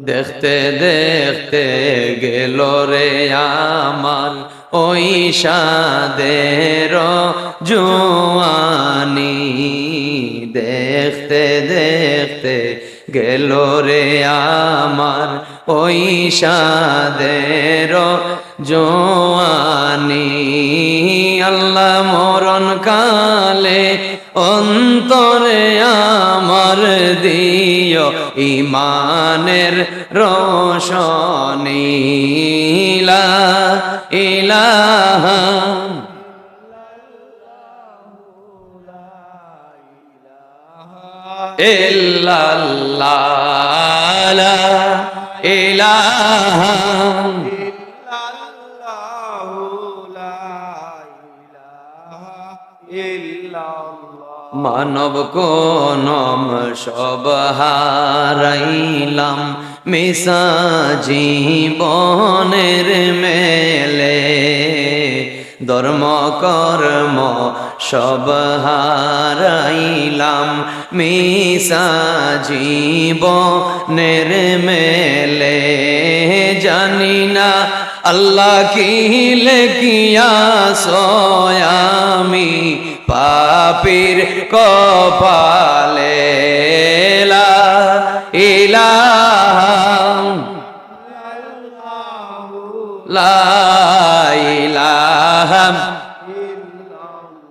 দেখতে দেখতে গেল রে আমার ওই সাদের জোয়ানি। দেখতে দেখতে গেল রে আমার ওই সাদের ইমানের রোশনী। লা ইলাহা ইল্লাল্লাহ। ইলাহা মানব কোনম সব হারাইলাম। মিশা জীবনের মেলে। ধর্ম কর্ম সব হারাইলাম মিশা জীবনের মেলে। জানি না আল্লাহ কি লেখিয়া সয়ামি পাপির কপালে। লা ইলাহা লা ইলাহা।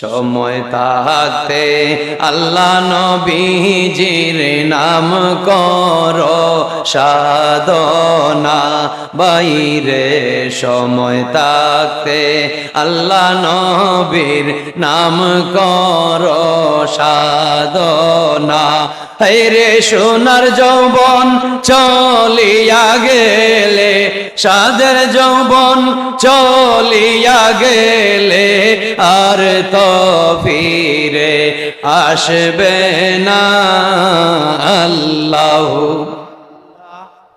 সময় তাহাতে আল্লাহ নবীজির নাম কর সাধনা। বাইরে সময় তাকতে আল্লাহ নবীর নাম কর সাধনা। রে সোনার যৌবন চলিয়া গেলে, সাদের যৌবন চলিয়া গেলে আর তো ফিরে আসবে না আল্লাহ।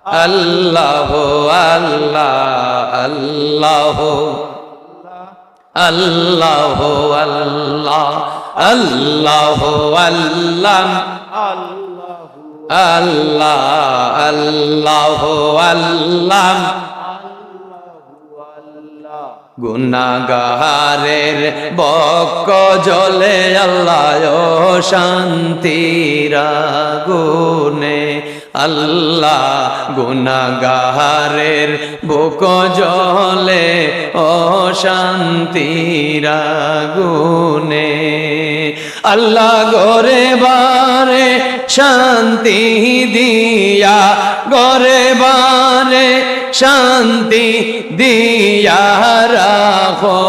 আল্লাহ আল্লাহ আল্লাহ। আল্লাহ আল্লাহ আল্লাহ আল্লাহ। আল্লাহ আল্লাহ আল্লাহ। গুনাগারের বক জলে আল্লাহ শান্তির গুনে আল্লাহ গুনাগারের বুক জলে ও শান্তির গুনে আল্লাহ গরে বারে শান্তি দিয়া গরে বারে শান্তি দিয়া রাখো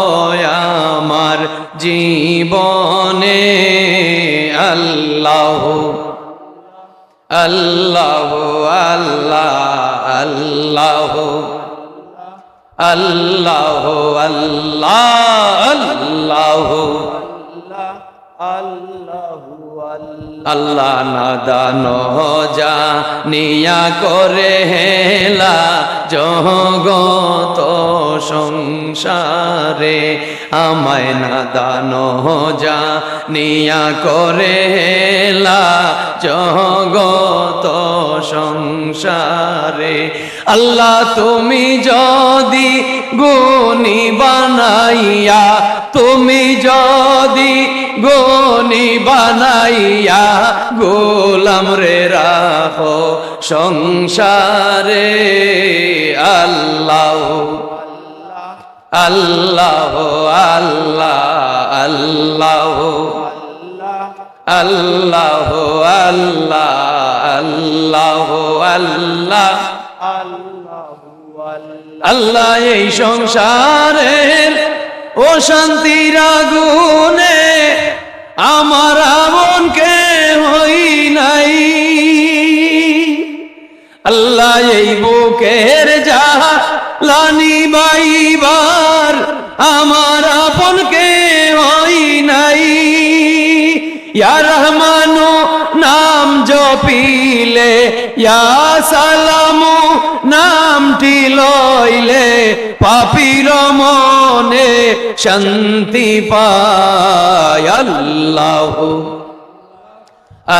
আমার জীবনে। আল্লাহ আল্লাহ আল্লাহ আল্লাহ আল্লাহ আল্লাহ। আল্লাহ আল্লাহ নাদান যা নিয়া করে হেলা জগত সংসারে, আমায় নাদান যা নিয়া করে হেলা জগত সংসারে। আল্লাহ তুমি যদি গুণী বানাইয়া, তুমি যদি গনি বানাইয়া গোলাম রে রাখো সংসারে। আল্লাহ আল্লাহ আল্লাহ আল্লাহ আল্লাহ আল্লাহ আল্লাহ আল্লাহ আল্লাহ, এই সংসারের ও আগুনে বুকের যাহা লানি বাইবার, আমার আপনকে ইয়া রহমানু নাম জপিলে, ইয়া সালামু নামটি লইলে, পাপির মনে শান্তি পায় আল্লাহ।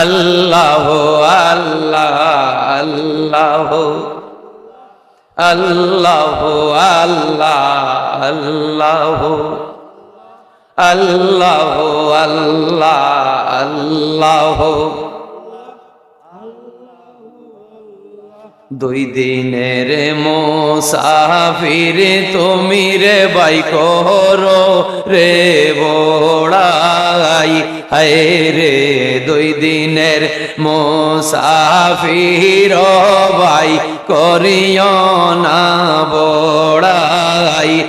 আল্লাহ আল্লাহ আল্লাহ। আল্লাহ আল্লাহ আল্লাহ আল্লাহ আল্লাহ আল্লাহ দুই দিনের মোসাফির তুমি রে বাই করো রে বোড়াই। হায় রে দুই দিনের মোসাফির বাই করিও না বড়াই।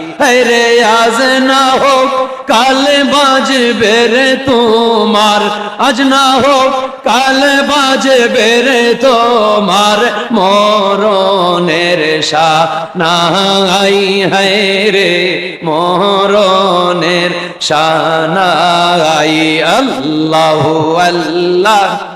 রে আজ না হোক কাল বাজবে রে তোমার। আজ না হোক কাল বাজবে রে তোমার। মরণের হায় রে, মরণের শানাই আল্লাহ আল্লাহ।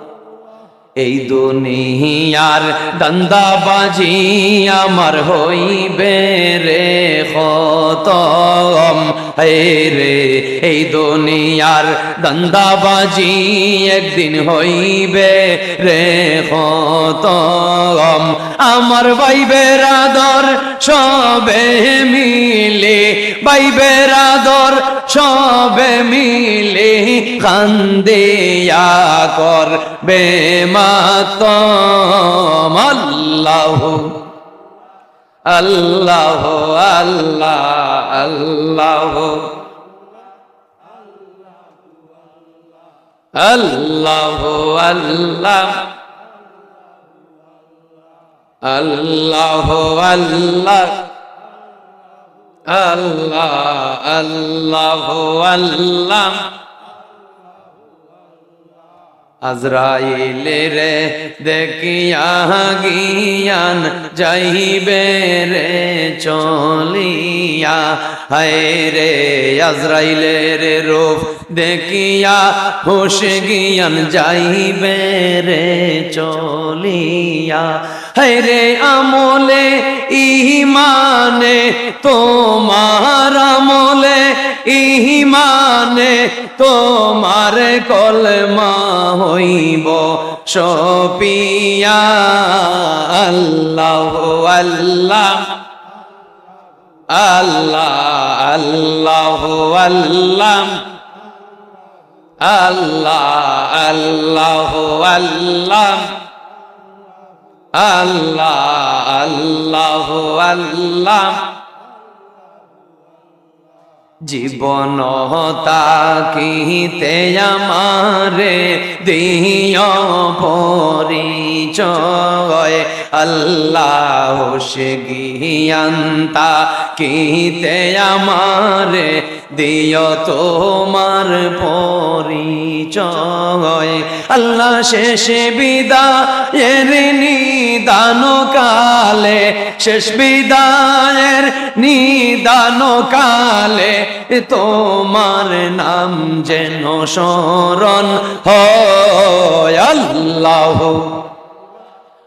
এই দুনিয়ার দান্দাবাজি আমার হইবে রে খতম। রে, এই দুনিয়ার দান্দাবাজি একদিন হইবে রে খতম। আমার বাইবের আদর সবে মিলে বাইবের আদর সবে মিলে, কান্দিয়া কর বেমাতম আল্লাহ। আল্লাহ আল্লাহ আল্লাহ। আল্লাহ আল্লাহ। আল্লাহ আল্লাহ। আল্লাহ আল্লাহ আল্লাহ। আজরাইলে রে, দেখিয়া গিয়ান যাইবে রে, চলিয়া। হায় রে আজরাইল রে রূপ, দেখিয়া হোশ গিয়ান যাইবে রে, চলিয়া। হায় রে আমলে, ইমানে, তোমার আমলে, ইমানে, তোমার কলমা হইব সপিয়া আল্লাহ আল্লাহ। আল্লাহ আল্লাহ আল্লাহ। আল্লাহ আল্লাহ আল্লাহ। আল্লাহ আল্লাহ আল্লাহ। জীবন তাকিতে আমারে দিয় পরিচয় আল্লাহ সে গিয়ান্তা কিতে আমারে দিয় তোমার পরিচয়। আল্লাহ শেষে বিদায়ের নিদান কালে শেষ বিদায়ের নিদান কালে তোমার নাম যেন স্মরণ হয়। আল্লাহ